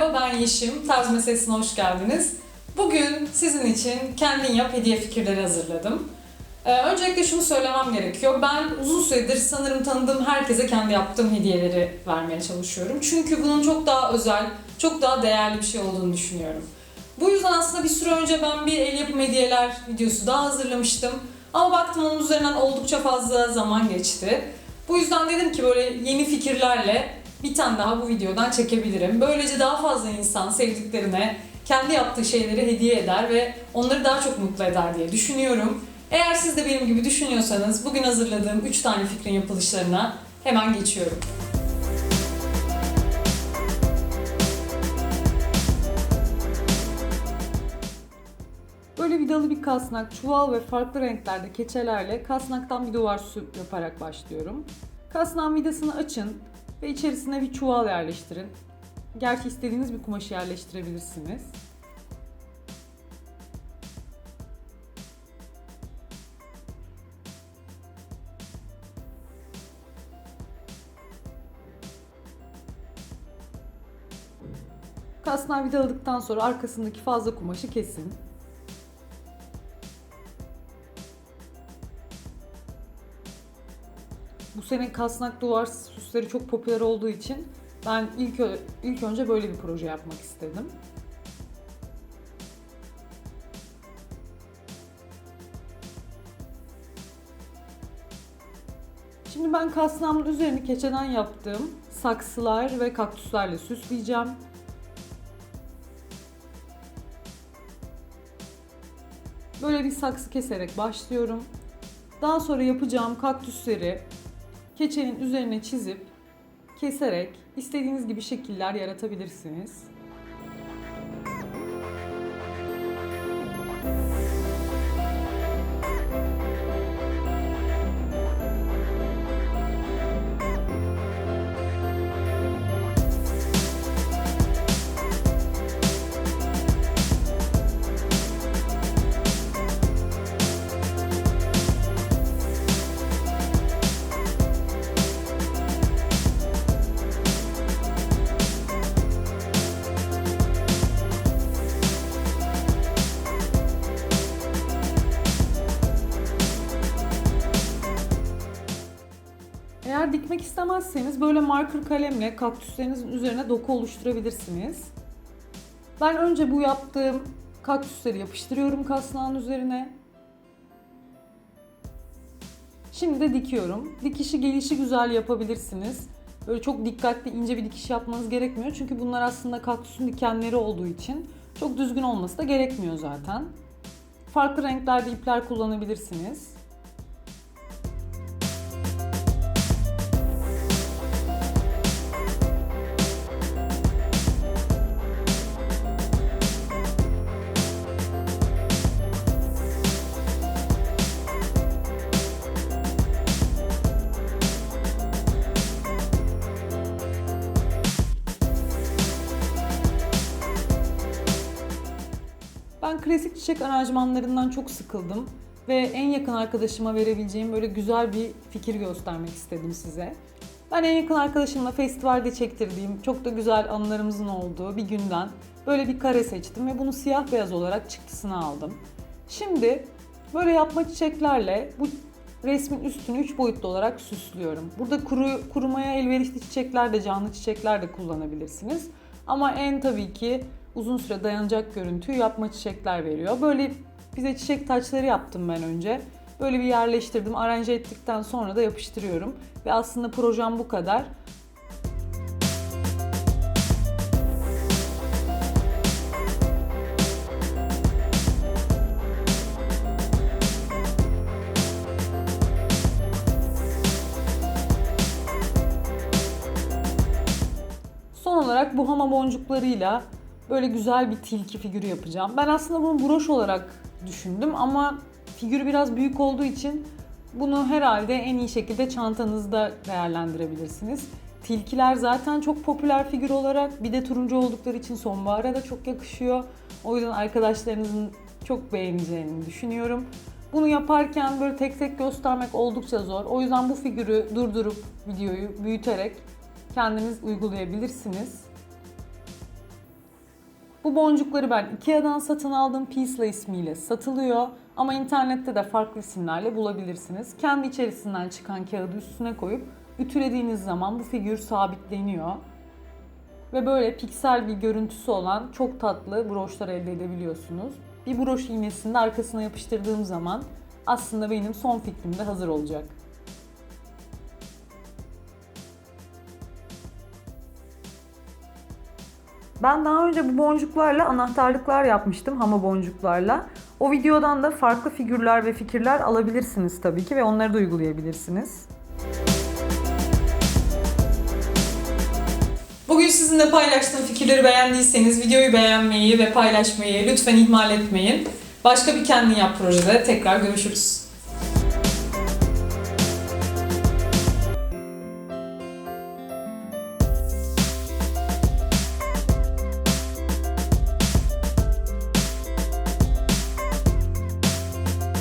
Merhaba ben Yeşim, Tarz Meselesi'ne hoş geldiniz. Bugün sizin için kendin yap hediye fikirleri hazırladım. Ee, öncelikle şunu söylemem gerekiyor. Ben uzun süredir sanırım tanıdığım herkese kendi yaptığım hediyeleri vermeye çalışıyorum. Çünkü bunun çok daha özel, çok daha değerli bir şey olduğunu düşünüyorum. Bu yüzden aslında bir süre önce ben bir el yapım hediyeler videosu daha hazırlamıştım. Ama baktım onun üzerinden oldukça fazla zaman geçti. Bu yüzden dedim ki böyle yeni fikirlerle bir tane daha bu videodan çekebilirim. Böylece daha fazla insan sevdiklerine kendi yaptığı şeyleri hediye eder ve onları daha çok mutlu eder diye düşünüyorum. Eğer siz de benim gibi düşünüyorsanız bugün hazırladığım 3 tane fikrin yapılışlarına hemen geçiyorum. Böyle vidalı bir kasnak, çuval ve farklı renklerde keçelerle kasnaktan bir duvar süsü yaparak başlıyorum. Kasnağın vidasını açın ve içerisine bir çuval yerleştirin. Gerçi istediğiniz bir kumaşı yerleştirebilirsiniz. Kasnağı vidaladıktan sonra arkasındaki fazla kumaşı kesin. Bu sene kasnak duvar süsleri çok popüler olduğu için ben ilk ilk önce böyle bir proje yapmak istedim. Şimdi ben kasnağımın üzerini keçeden yaptığım saksılar ve kaktüslerle süsleyeceğim. Böyle bir saksı keserek başlıyorum. Daha sonra yapacağım kaktüsleri keçenin üzerine çizip keserek istediğiniz gibi şekiller yaratabilirsiniz. Dikmek istemezseniz böyle marker kalemle kaktüslerinizin üzerine doku oluşturabilirsiniz. Ben önce bu yaptığım kaktüsleri yapıştırıyorum kasnağın üzerine. Şimdi de dikiyorum. Dikişi gelişi güzel yapabilirsiniz. Böyle çok dikkatli ince bir dikiş yapmanız gerekmiyor. Çünkü bunlar aslında kaktüsün dikenleri olduğu için çok düzgün olması da gerekmiyor zaten. Farklı renklerde ipler kullanabilirsiniz. Ben klasik çiçek aranjmanlarından çok sıkıldım ve en yakın arkadaşıma verebileceğim böyle güzel bir fikir göstermek istedim size. Ben en yakın arkadaşımla festivalde çektirdiğim çok da güzel anılarımızın olduğu bir günden böyle bir kare seçtim ve bunu siyah beyaz olarak çıktısını aldım. Şimdi böyle yapma çiçeklerle bu resmin üstünü 3 boyutlu olarak süslüyorum. Burada kuru, kurumaya elverişli çiçekler de canlı çiçekler de kullanabilirsiniz. Ama en tabii ki uzun süre dayanacak görüntüyü yapma çiçekler veriyor. Böyle bize çiçek taçları yaptım ben önce. Böyle bir yerleştirdim, aranje ettikten sonra da yapıştırıyorum. Ve aslında projem bu kadar. Son olarak bu hama boncuklarıyla böyle güzel bir tilki figürü yapacağım. Ben aslında bunu broş olarak düşündüm ama figürü biraz büyük olduğu için bunu herhalde en iyi şekilde çantanızda değerlendirebilirsiniz. Tilkiler zaten çok popüler figür olarak bir de turuncu oldukları için sonbahara da çok yakışıyor. O yüzden arkadaşlarınızın çok beğeneceğini düşünüyorum. Bunu yaparken böyle tek tek göstermek oldukça zor. O yüzden bu figürü durdurup videoyu büyüterek kendiniz uygulayabilirsiniz. Bu boncukları ben Ikea'dan satın aldım. Peace'la ismiyle satılıyor. Ama internette de farklı isimlerle bulabilirsiniz. Kendi içerisinden çıkan kağıdı üstüne koyup ütülediğiniz zaman bu figür sabitleniyor. Ve böyle piksel bir görüntüsü olan çok tatlı broşlar elde edebiliyorsunuz. Bir broş iğnesini de arkasına yapıştırdığım zaman aslında benim son fikrim de hazır olacak. Ben daha önce bu boncuklarla anahtarlıklar yapmıştım hama boncuklarla. O videodan da farklı figürler ve fikirler alabilirsiniz tabii ki ve onları da uygulayabilirsiniz. Bugün sizinle paylaştığım fikirleri beğendiyseniz videoyu beğenmeyi ve paylaşmayı lütfen ihmal etmeyin. Başka bir kendin yap projede tekrar görüşürüz.